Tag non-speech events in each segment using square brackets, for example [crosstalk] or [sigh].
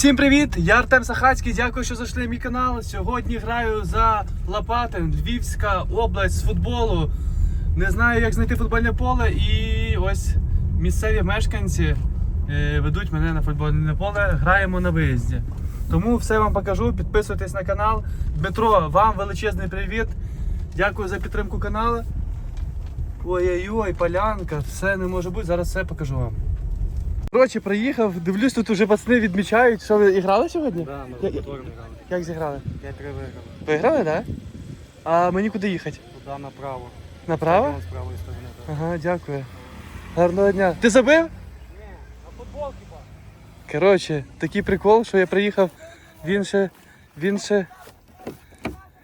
Всім привіт! Я Артем Сахацький. Дякую, що зайшли в мій канал. Сьогодні граю за Лопатин, Львівська область з футболу. Не знаю, як знайти футбольне поле, і ось місцеві мешканці е, ведуть мене на футбольне поле. Граємо на виїзді. Тому все вам покажу. Підписуйтесь на канал. Дмитро, вам величезний привіт. Дякую за підтримку каналу. Ой-ой-ой, полянка, все не може бути. Зараз все покажу вам. Коротше, приїхав, дивлюсь, тут уже пацани відмічають. Що ви і грали сьогодні? Да, ми Я- в мотором грали. Як зіграли? Я три виграв. Виграли, так? Да? А мені куди їхати? Туди направо. Направо? З правої сторони. так. Ага, дякую. Гарного дня. Ти забив? На футбол хіба? Коротше, такий прикол, що я приїхав в інше. В інше.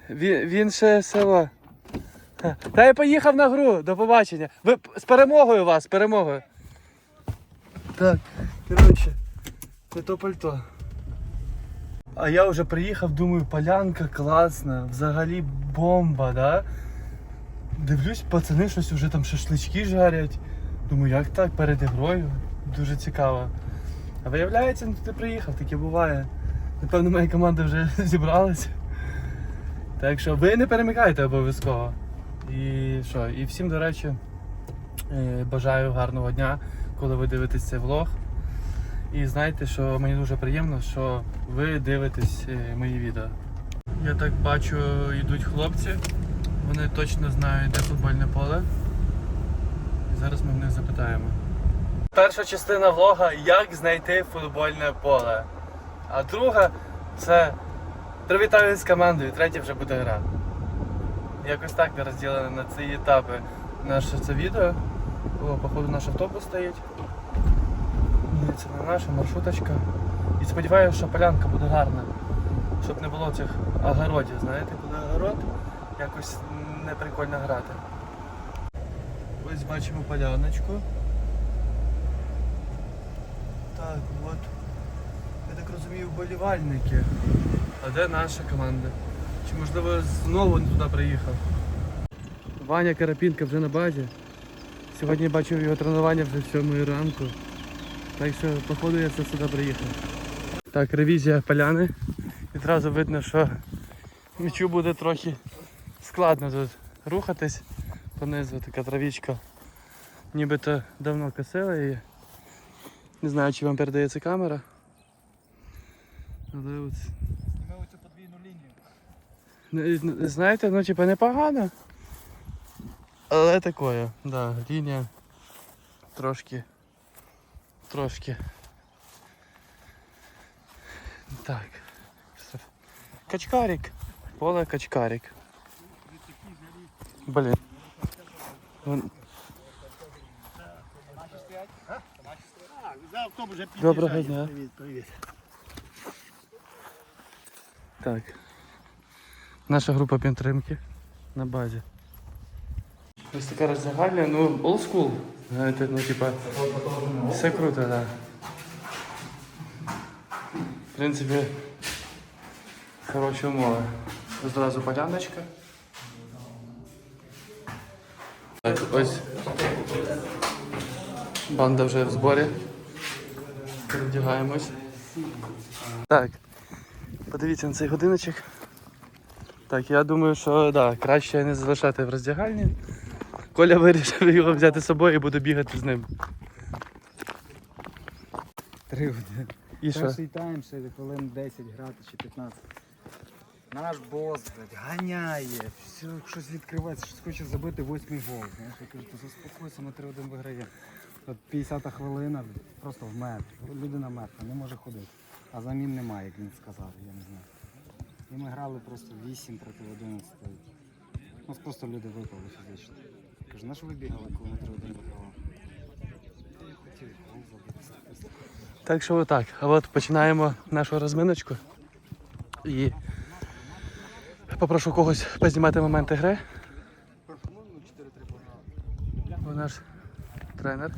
В, в інше село. Та я поїхав на гру. До побачення. Ви з перемогою вас, з перемогою. Так, коротше, це то пальто. А я вже приїхав, думаю, полянка класна, взагалі бомба, да? Дивлюсь, пацани щось вже там шашлички жарять. Думаю, як так перед ігрою? Дуже цікаво. А виявляється, ну ти приїхав, таке буває. Напевно, моя команда вже [laughs] зібралася. Так що ви не перемикайте обов'язково. І що, і всім, до речі, е, бажаю гарного дня, коли ви дивитесь цей влог. І знайте, що мені дуже приємно, що ви дивитесь е, мої відео. Я так бачу, йдуть хлопці. Вони точно знають, де футбольне поле. І зараз ми в них запитаємо. Перша частина влога як знайти футбольне поле. А друга це привітаю з командою, третя вже буде гра. Якось так ми розділили на ці етапи наше це відео. О, походу наш автобус стоїть. Ні, це не наша маршруточка. І сподіваюся, що полянка буде гарна. Щоб не було цих огородів, знаєте, коли огород якось не прикольно грати. Ось бачимо поляночку. Так, от. Я так розумію, вболівальники. А де наша команда? Чи можливо знову не туди приїхав? Ваня Карапінка вже на базі. Сьогодні бачив його тренування вже 7 ранку. Так що, походу, я це сюди приїхав. Так, ревізія поляни. Відразу видно, що м'ячу буде трохи складно тут рухатись. Понизу така травічка. Нібито давно косила її. Не знаю, чи вам передається камера. Але от Знаєте, ну типа непогано. Але такое, да, лінія трошки. Трошки. Так. Качкарик. Поле качкарик. Блін. Доброго дня. Так. Наша група підтримки на базі. Ось така роздягальня, ну old school. Знаєте, ну типа. Все круто, так. Да. В принципі, хороші умови. Зразу поляночка. Так, ось. Банда вже в зборі. Перевдягаємось. Так. Подивіться на цей годиночок. Так, я думаю, що да, краще не залишати в роздягальні. Коля вирішив його взяти з собою і буду бігати з ним. Три години. І що? Перший тайм ще хвилин 10 грати чи 15. Наш бос, блядь, ганяє, все, щось відкривається, щось хоче забити восьмий гол. Знаєш, я кажу, то заспокойся, ми 3-1 виграємо. От 50 хвилина, просто вмер. Людина мертва, не може ходити. А замін немає, як він сказав, я не знаю. І ми грали просто 8 проти 11. У нас просто люди випали фізично. Кажу, на що ви бігали, коли ми 3-1 я хотів гол забити. Так що отак. А от починаємо нашу розминочку. І попрошу когось познімати моменти гри. Бо наш тренер.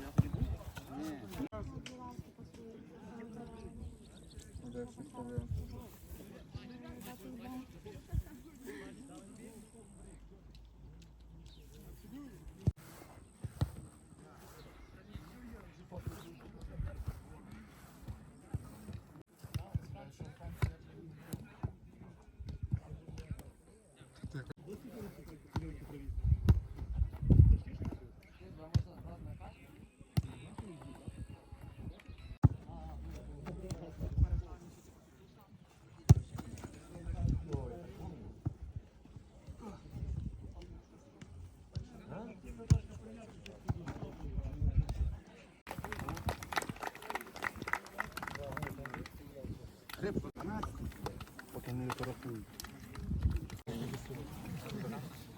Поки не порахують.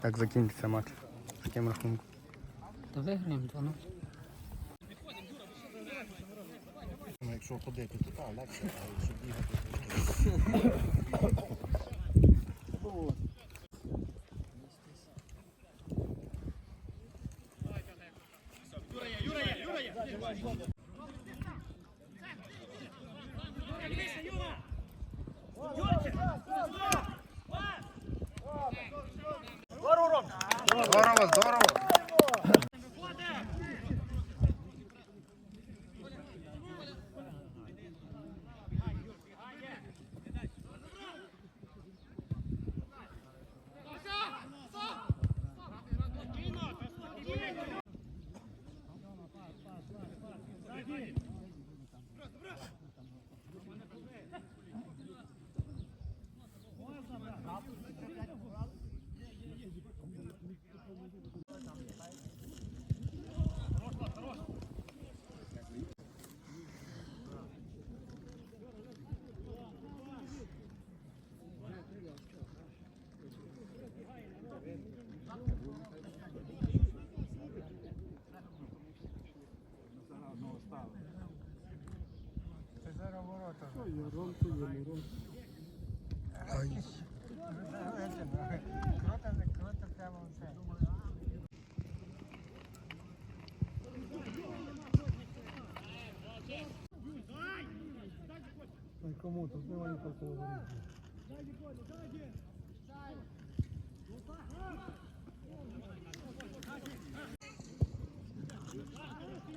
Як закінчиться матч? З таким рахунком? Та виграємо 2 0 якщо ходити, то так, легше, а якщо бігати, Здорово,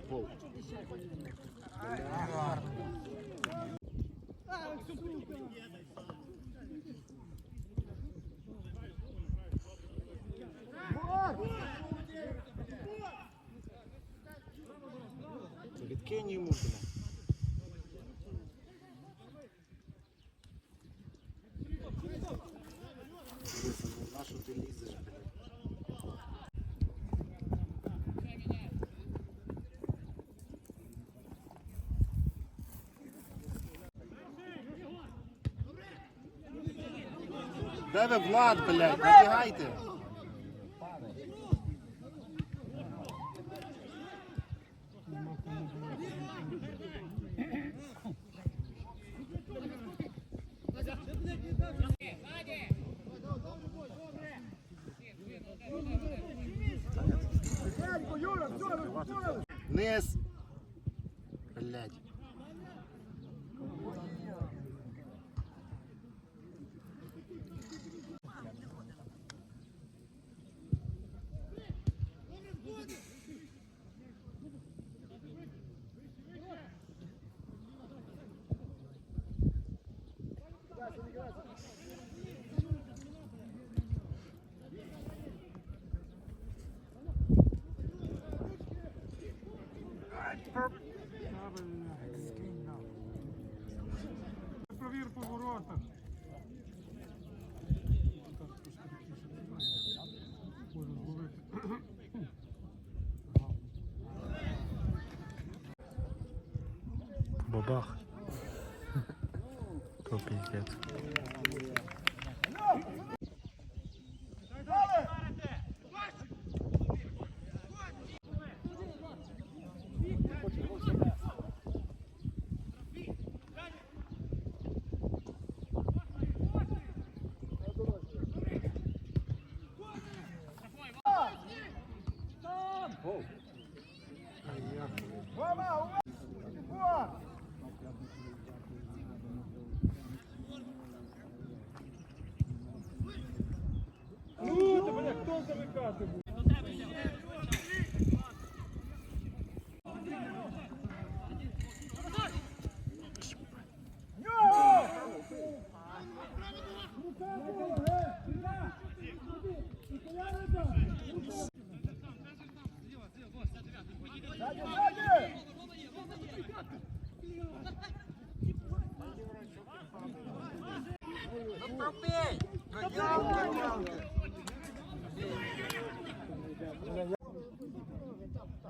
Відкинь Де ви Влад, блядь, набігайте. Низ. Провір по воротах. Може зловити. Бабах. То Антон замикати буде. Пропей! Проделки, проделки!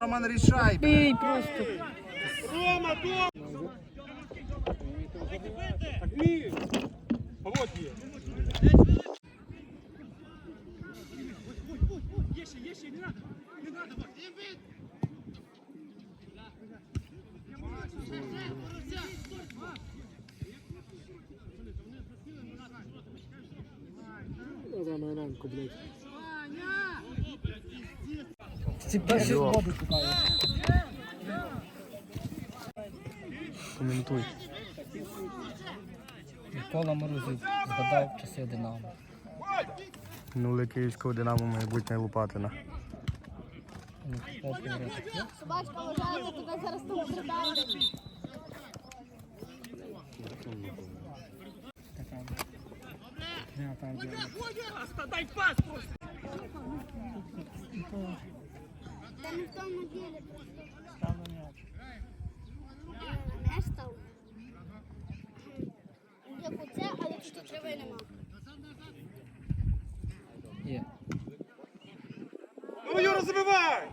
Роман, рішай. Бій просто. А вот є. Ці перші воду тікають. Коментуй. Микола Морозів згадав часи Динамо. Нули київського Динамо майбутнє Лопатина. Ну. Собачка вважається, тебе зараз там придають. Та не в тому ділі просто. Став на м'яч. Не став. Як тут трави нема. Є. Ну, Юра, забивай!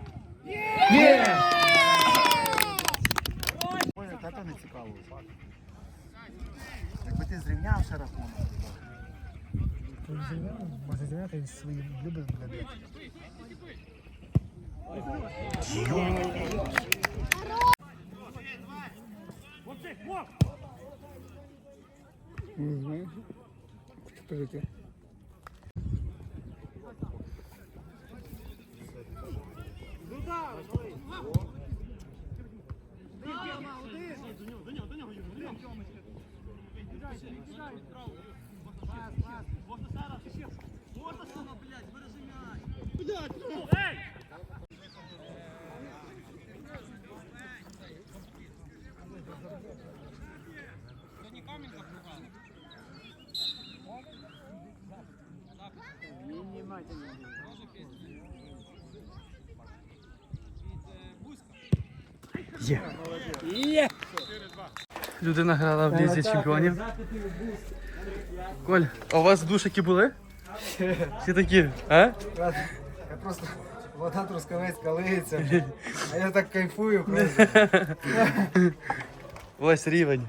Ой, тата не цікаво. Якби ти зрівняв ще рахунок. Може зняти свої любить глядати. Не знаю. Хто таке? Людина грала в лізі чемпіонів. Коль, а у вас душики були? Всі такі, а? Я просто вода трускавець лиється. А я так кайфую. [laughs] просто. Ось рівень.